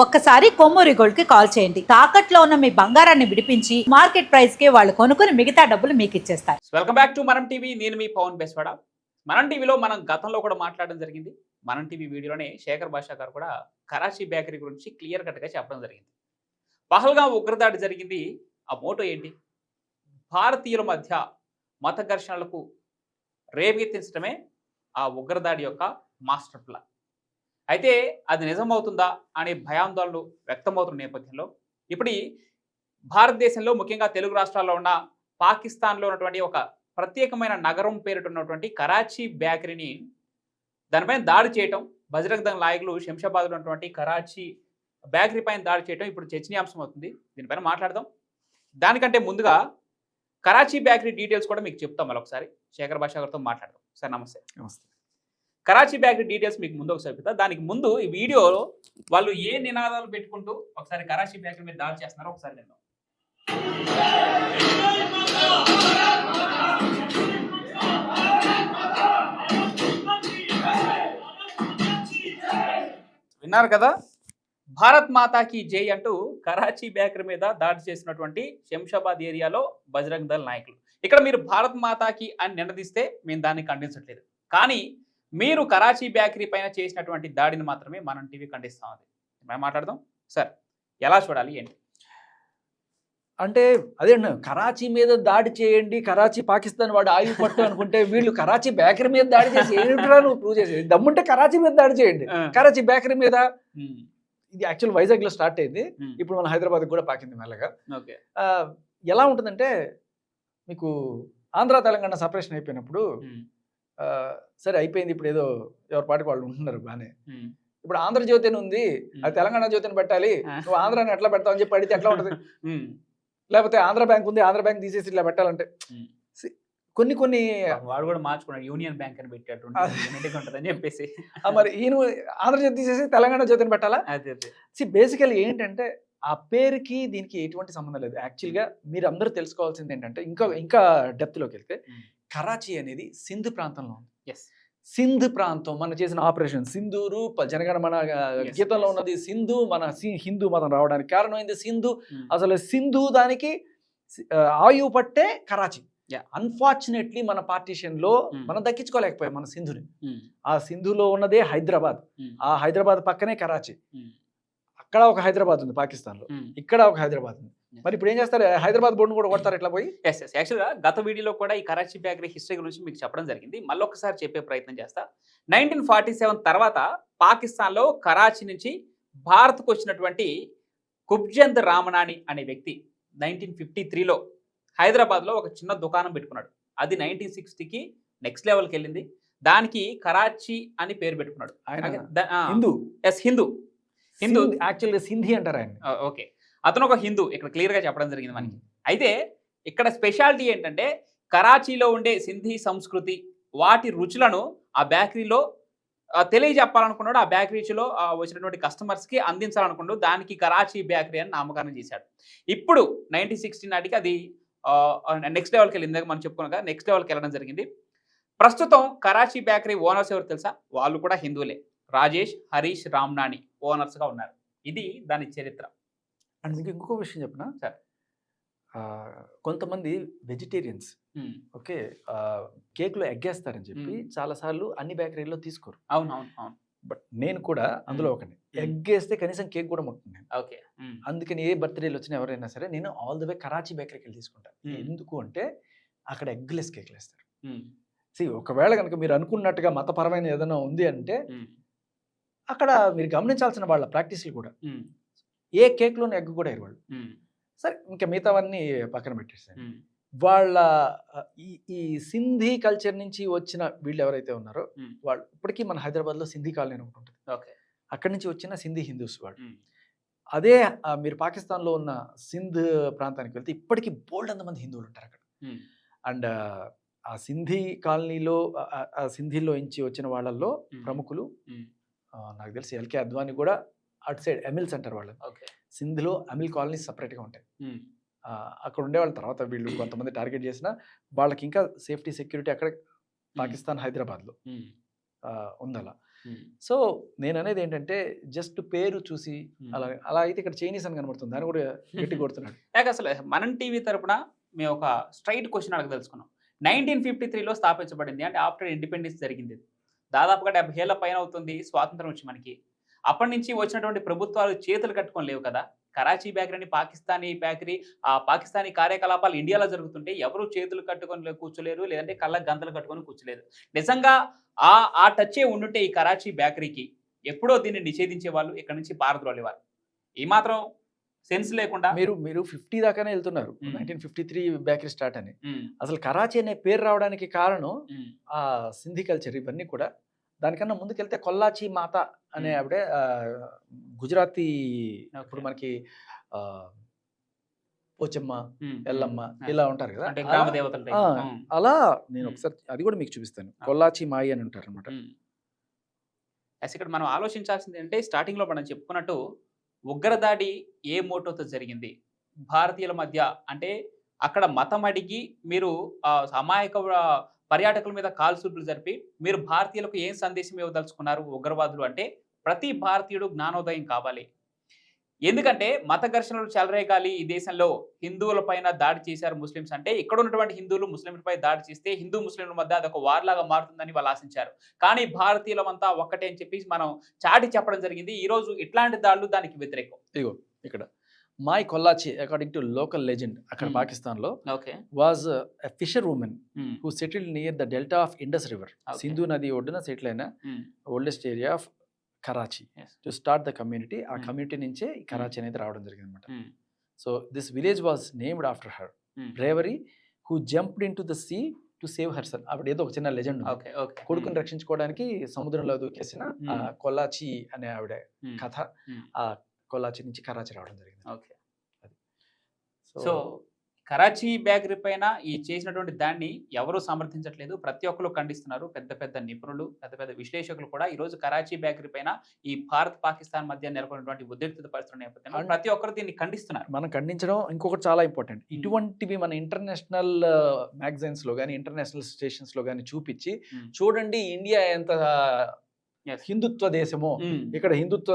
ఒక్కసారి కొమ్మూరి గోల్డ్కి కాల్ చేయండి. తాకట్లో ఉన్న మీ బంగారాన్ని విడిపించి మార్కెట్ ప్రైస్కి వాళ్ళు కొనుక్కుని మిగతా డబ్బులు మీకు ఇచ్చేస్తారు. Welcome back to Manam TV నేను మీ పవన్ బెస్వాడ. మనం టీవీలో మనం గతంలో కూడా మాట్లాడడం జరిగింది. మనం టీవీ వీడియోలోనే శేఖర్ భాషా గారు కూడా కరాచీ బేకరీ గురించి క్లియర్ కట్గా చెప్పడం జరిగింది. పహల్గా ఉగ్రదాడి జరిగింది. ఆ మోటో ఏంటి? భారతీయుల మధ్య మత ఘర్షణలకు రేపెత్తించడమే ఆ ఉగ్రదాడి యొక్క మాస్టర్ ప్లాన్. అయితే అది నిజమవుతుందా అనే భయాందోళనలు వ్యక్తమవుతున్న నేపథ్యంలో ఇప్పుడు భారతదేశంలో ముఖ్యంగా తెలుగు రాష్ట్రాల్లో ఉన్న పాకిస్తాన్లో ఉన్నటువంటి ఒక ప్రత్యేకమైన నగరం పేరుటున్నటువంటి కరాచీ బేకరీని దానిపైన దాడి చేయటం బజరంగ్ దళ నాయకులు శంషాబాద్లో ఉన్నటువంటి కరాచీ బేకరీ పైన దాడి చేయటం ఇప్పుడు చర్చనీయాంశం అవుతుంది. దీనిపైన మాట్లాడదాం. దానికంటే ముందుగా కరాచీ బేకరీ డీటెయిల్స్ కూడా మీకు చెప్తాం మళ్ళీ ఒకసారి శేఖర్ భాషా గారితో మాట్లాడదాం. సార్ నమస్తే. నమస్తే. కరాచీ బేకరీ డీటెయిల్స్ మీకు ముందు ఒకసారి చెప్తా. దానికి ముందు ఈ వీడియోలో వాళ్ళు ఏ నినాదాలు పెట్టుకుంటూ ఒకసారి కరాచీ బేకరీ మీద దాడి చేస్తున్నారో ఒకసారి నేను విన్నారు కదా? భారత్ మాతాకి జై అంటూ కరాచీ బ్యాకర్ మీద దాడి చేసినటువంటి శంషాబాద్ ఏరియాలో బజరంగ్ దళ్ నాయకులు. ఇక్కడ మీరు భారత్ మాతాకి అని నినదిస్తే మేము దాన్ని ఖండించట్లేదు. కానీ మీరు కరాచీ బేకరీ పైన చేసినటువంటి దాడిని మాత్రమే మనం టీవీ ఖండిస్తాం అది. మనం మాట్లాడదాం. సార్ ఎలా చూడాలి ఏంటి? అంటే అదే కరాచీ మీద దాడి చేయండి కరాచీ పాకిస్తాన్ వాడు ఆయుధ పట్టు అనుకుంటే వీళ్ళు కరాచీ బేకరీ మీద దాడి చేసి ఏమిట్రా నువ్వు ప్రూవ్ చేసేది? దమ్ముంటే కరాచీ మీద దాడి చేయండి. కరాచీ బేకరీ మీద ఇది యాక్చువల్ వైజాగ్లో స్టార్ట్ అయింది. ఇప్పుడు మన హైదరాబాద్ కూడా పాకింది మెల్లగా. ఎలా ఉంటుందంటే మీకు ఆంధ్ర తెలంగాణ సపరేషన్ అయిపోయినప్పుడు సరే అయిపోయింది ఇప్పుడు ఏదో ఎవరి పాటికి వాళ్ళు ఉంటున్నారు బాగానే ఇప్పుడు ఆంధ్ర జ్యోతి అని ఉంది అది తెలంగాణ జ్యోతిని పెట్టాలి. నువ్వు ఆంధ్రాని ఎట్లా పెడతావు అని చెప్పి అడిగితే ఎట్లా ఉంటుంది? లేకపోతే ఆంధ్ర బ్యాంక్ ఉంది ఆంధ్ర బ్యాంక్ తీసేసి ఇట్లా పెట్టాలంటే. కొన్ని కొన్ని వాడు కూడా మార్చుకున్నాడు యూనియన్ బ్యాంక్ అని పెట్టాడు ఉంటుందని చెప్పేసి. మరి ఈయన ఆంధ్రజ్యోతి తీసేసి తెలంగాణ జ్యోతిని పెట్టాలా? అదే సి బేసికల్లీ ఏంటంటే ఆ పేరుకి దీనికి ఎటువంటి సంబంధం లేదు. యాక్చువల్గా మీరు అందరూ తెలుసుకోవాల్సింది ఏంటంటే ఇంకా ఇంకా డెప్త్లోకి వెళ్తే. కరాచీ అనేది సింధ్ ప్రాంతంలో ఉంది. ఎస్ సింధ్ ప్రాంతం మనం చేసిన ఆపరేషన్ సింధూరు జనగణ మన గీతంలో. ఉన్నది సింధు మన హిందూ మతం రావడానికి కారణం ఏంది సింధు అసలు సింధు దానికి సి- ఆ, ఆయువు పట్టే కరాచీ. అన్ఫార్చునేట్లీ మన పార్టీషన్లో Hmm. మనం దక్కించుకోలేకపోయాం మన సింధుని. ఆ సింధులో ఉన్నదే హైదరాబాద్. ఆ హైదరాబాద్ పక్కనే కరాచీ. అక్కడ ఒక హైదరాబాద్ ఉంది పాకిస్తాన్లో ఇక్కడ ఒక హైదరాబాద్ ఉంది. మరి ఇప్పుడు ఏం చేస్తారు? హైదరాబాద్ బోర్డును కూడా కొడతారు ఇట్లా పోయి? ఎస్ ఎస్ యాక్చువల్గా గత వీడియోలో కూడా ఈ కరాచీ బేకరీ హిస్టరీ గురించి మీకు చెప్పడం జరిగింది. మళ్ళీ ఒకసారి చెప్పే ప్రయత్నం చేస్తా. నైన్టీన్ ఫార్టీ సెవెన్ తర్వాత పాకిస్తాన్లో కరాచీ నుంచి భారత్కు వచ్చినటువంటి కుబ్జంద్ రామనాని అనే వ్యక్తి నైన్టీన్ ఫిఫ్టీ త్రీలో హైదరాబాద్లో ఒక చిన్న దుకాణం పెట్టుకున్నాడు. అది నైన్టీన్ సిక్స్టీకి నెక్స్ట్ లెవెల్కి వెళ్ళింది. దానికి కరాచీ అని పేరు పెట్టుకున్నాడు. హిందూ? ఎస్ హిందూ. హిందూ. యాక్చువల్గా సింధి అంటారు ఆయన ఓకే. అతను ఒక హిందూ ఇక్కడ క్లియర్గా చెప్పడం జరిగింది మనకి. అయితే ఇక్కడ స్పెషాలిటీ ఏంటంటే కరాచీలో ఉండే సింధీ సంస్కృతి వాటి రుచులను ఆ బేకరీలో తెలియజెప్పాలనుకున్నాడు. ఆ బేకరీలో వచ్చినటువంటి కస్టమర్స్కి అందించాలనుకున్నాడు. దానికి కరాచీ బేకరీ అని నామకరణం చేశాడు. ఇప్పుడు నైన్టీన్ సిక్స్టీ నాటికి అది నెక్స్ట్ లెవెల్కి వెళ్ళింది ఇందాక మనం చెప్పుకున్నాక నెక్స్ట్ లెవెల్కి వెళ్ళడం జరిగింది. ప్రస్తుతం కరాచీ బేకరీ ఓనర్స్ ఎవరు తెలుసా? వాళ్ళు కూడా హిందువులే. రాజేష్ హరీష్ రామ్నాని ఓనర్స్గా ఉన్నారు. ఇది దాని చరిత్ర. అండ్ మీకు ఇంకొక విషయం చెప్పిన? సరే. కొంతమంది వెజిటేరియన్స్ ఓకే కేక్లో ఎగ్గేస్తారని చెప్పి మ్మ్. చాలాసార్లు అన్ని బేకరీలో తీసుకోరు. అవును అవును అవును. బట్ నేను కూడా అందులో ఒకటి ఎగ్ వేస్తే కనీసం కేక్ కూడా ముట్టుకున్నాను ఓకే. అందుకని ఏ బర్త్డేలు వచ్చినా ఎవరైనా సరే నేను ఆల్ ది వే కరాచీ బేకరీకి వెళ్ళి తీసుకుంటాను. ఎందుకు అంటే అక్కడ ఎగ్లెస్ కేక్లు వేస్తారు. ఒకవేళ కనుక మీరు అనుకున్నట్టుగా మతపరమైన ఏదైనా ఉంది అంటే అక్కడ మీరు గమనించాల్సిన వాళ్ళ ప్రాక్టీస్లు కూడా. ఏ కేక్లోని ఎగ్ కూడా ఉమ్, సరే ఇంకా మిగతావన్నీ పక్కన పెట్టేసాను వాళ్ళ ఈ ఈ సింధీ కల్చర్ నుంచి వచ్చిన వీళ్ళు ఎవరైతే ఉన్నారో. వాళ్ళు ఇప్పటికీ మన హైదరాబాద్లో సింధీ కాలనీ ఒకటి ఉంటుంది. ఓకే. అక్కడి నుంచి వచ్చిన సింధీ హిందూస్ వాళ్ళు. అదే మీరు పాకిస్తాన్లో ఉన్న సింధ్ ప్రాంతానికి వెళ్తే ఇప్పటికీ బోల్డ్ మంది హిందువులు ఉంటారు అక్కడ. అండ్ ఆ సింధీ కాలనీలో ఆ- సింధీలో నుంచి వచ్చిన వాళ్ళల్లో ప్రముఖులు నాకు తెలిసి ఎల్కే అద్వాని కూడా అటు సైడ్ ఎమిల్స్ అంటారు వాళ్ళు సింధ్లో అమిల్ కాలనీస్ సపరేట్గా ఉంటాయి. అక్కడ ఉండే వాళ్ళ తర్వాత వీళ్ళు కొంతమంది టార్గెట్ చేసిన వాళ్ళకి ఇంకా సేఫ్టీ సెక్యూరిటీ అక్కడ పాకిస్తాన్ హైదరాబాద్లో. ఉమ్, ఆ, ఉంది అలా సో నేను అనేది ఏంటంటే జస్ట్ పేరు చూసి అలా అలా అయితే ఇక్కడ చైనీస్ అని కనబడుతుంది. దాన్ని కూడా గట్టి కొడుతున్నాడు. లేక అసలు మనం టీవీ తరపున మేము ఒక స్ట్రైట్ క్వశ్చన్ అడగదలుచుకున్నాం నైన్టీన్ ఫిఫ్టీ త్రీలో స్థాపించబడింది అంటే ఆఫ్టర్ ఇండిపెండెన్స్ జరిగింది. దాదాపుగా డెబ్బై ఏళ్ళ పైన అవుతుంది స్వాతంత్రం వచ్చి మనకి. అప్పటి నుంచి వచ్చినటువంటి ప్రభుత్వాలు చేతులు కట్టుకొని లేవు కదా. కరాచీ బేకరీని పాకిస్తానీ బేకరీ ఆ పాకిస్తానీ కార్యకలాపాలు ఇండియాలో జరుగుతుంటే ఎవరు చేతులు కట్టుకొని కూర్చోలేరు లేదంటే కళ్ళ గంతలు కట్టుకొని కూర్చోలేరు. నిజంగా ఆ ఆ టచ్చే ఉండుంటే ఈ కరాచీ బేకరీకి ఎప్పుడో దీన్ని నిషేధించే వాళ్ళు ఇక్కడ నుంచి పారద్రోలేవారు ఈ మాత్రం సెన్స్ లేకుండా మీరు మీరు ఫిఫ్టీ దాకానే వెళ్తున్నారు. Nineteen fifty three bakery start అని. అసలు కరాచీ అనే పేరు రావడానికి కారణం ఆ సింధీ కల్చర్ ఇవన్నీ కూడా దానికన్నా ముందుకెళ్తే కొల్లాచి మాత అనే. ఆవిడే గుజరాతీ. ఇప్పుడు మనకి పోచమ్మ ఎల్లమ్మ. ఇలా ఉంటారు కదా! అలా- నేను. ఒకసారి అది కూడా మీకు చూపిస్తాను. కొల్లాచి మాయి అని అంటారు అనమాట ఇక్కడ మనం ఆలోచించాల్సింది అంటే స్టార్టింగ్లో మనం చెప్పుకున్నట్టు ఉగ్రదాడి ఏ మోటోతో జరిగింది? భారతీయుల మధ్య అంటే అక్కడ మతం అడిగి మీరు ఆ, అమాయక పర్యాటకుల మీద కాల్సులు జరిపి మీరు భారతీయులకు ఏం సందేశం ఇవ్వదలుచుకున్నారు ఉగ్రవాదులు అంటే ప్రతి భారతీయుడు జ్ఞానోదయం కావాలి. ఎందుకంటే మత ఘర్షణలు చెలరేగాలి. ఈ దేశంలో హిందువుల పైన దాడి చేశారు ముస్లిమ్స్ అంటే ఇక్కడ ఉన్నటువంటి హిందువులు ముస్లింలపై దాడి చేస్తే హిందూ ముస్లింల మధ్య అదొక వార్లాగా మారుతుందని వాళ్ళు ఆశించారు. కానీ భారతీయులమంతా ఒక్కటే అని చెప్పి మనం చాటి చెప్పడం జరిగింది. ఈ రోజు ఇట్లాంటి దాడులు దానికి వ్యతిరేకం. ఇక్కడ. Mai Kolachi according to local legend అక్కడ మ్మ్. పాకిస్తాన్లో okay was a fisher woman who settled near the delta of Indus river. Sindhu నది ఒడ్డున సెటిల్ అయిన oldest area of Karachi to start the community uh Hmm. Community నుంచే ఈ కరాచీ అనేది రావడం జరిగింది అనమాట so this village was named after her bravery who jumped in to the sea to save her son అప్పుడు ఏదో ఒక చిన్న లెజెండ్ ఓకే ఓకే కొడుకుని రక్షించుకోవడానికి సముద్రంలో దూకేసిన Hmm. కొల్లాచి అనే ఆవిడ Hmm. కథ. Hmm. ఆ కొల్లాచి నుంచి కరాచీ రావడం జరిగింది. ఓకే. సో కరాచీ బేకరీ పైన ఈ చేసినటువంటి దాన్ని ఎవరు సమర్థించట్లేదు. ప్రతి ఒక్కరు ఖండిస్తున్నారు. పెద్ద పెద్ద నిపుణులు పెద్ద పెద్ద విశ్లేషకులు కూడా ఈ రోజు కరాచీ బేకరీ పైన ఈ భారత్ పాకిస్తాన్ మధ్య నెలకొన్నటువంటి ఉద్రిక్తత పరిస్థితుల నేపథ్యంలో ప్రతి ఒక్కరు దీన్ని ఖండిస్తున్నారు. మనం ఖండించడం ఇంకొకటి చాలా ఇంపార్టెంట్. ఇటువంటివి మన ఇంటర్నేషనల్ మ్యాగజైన్స్లో కానీ ఇంటర్నేషనల్ స్టేషన్స్లో కానీ చూపించి. చూడండి ఇండియా ఎంత. హిందుత్వ దేశమో ఉమ్, ఇక్కడ హిందుత్వ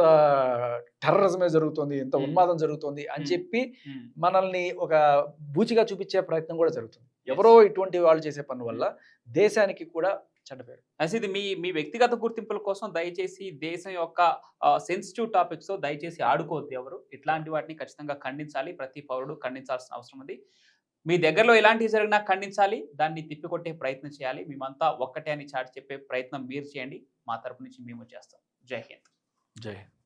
టెర్రరిజమే జరుగుతుంది ఎంత Hmm. ఉన్మాదం జరుగుతుంది అని Hmm. చెప్పి మనల్ని ఒక బూచిగా చూపించే ప్రయత్నం కూడా జరుగుతుంది. ఎవరో ఇటువంటి వాళ్ళు చేసే పని వల్ల దేశానికి కూడా చెడ్డ పేరు అసలు ఇది మీ మీ వ్యక్తిగత గుర్తింపుల కోసం దయచేసి దేశం యొక్క సెన్సిటివ్ టాపిక్స్తో దయచేసి ఆడుకోవద్దు ఎవరు. ఇట్లాంటి వాటిని ఖచ్చితంగా ఖండించాలి. ప్రతి పౌరుడు ఖండించాల్సిన అవసరం ఉంది. మీ దగ్గరలో ఎలాంటివి జరిగినా ఖండించాలి దాన్ని తిప్పికొట్టే ప్రయత్నం చేయాలి. మేమంతా ఒక్కటే అని చాటి చెప్పే ప్రయత్నం మీరు చేయండి. మా తరపు నుంచి మేము చేస్తాం. జై హింద్. జై హింద్.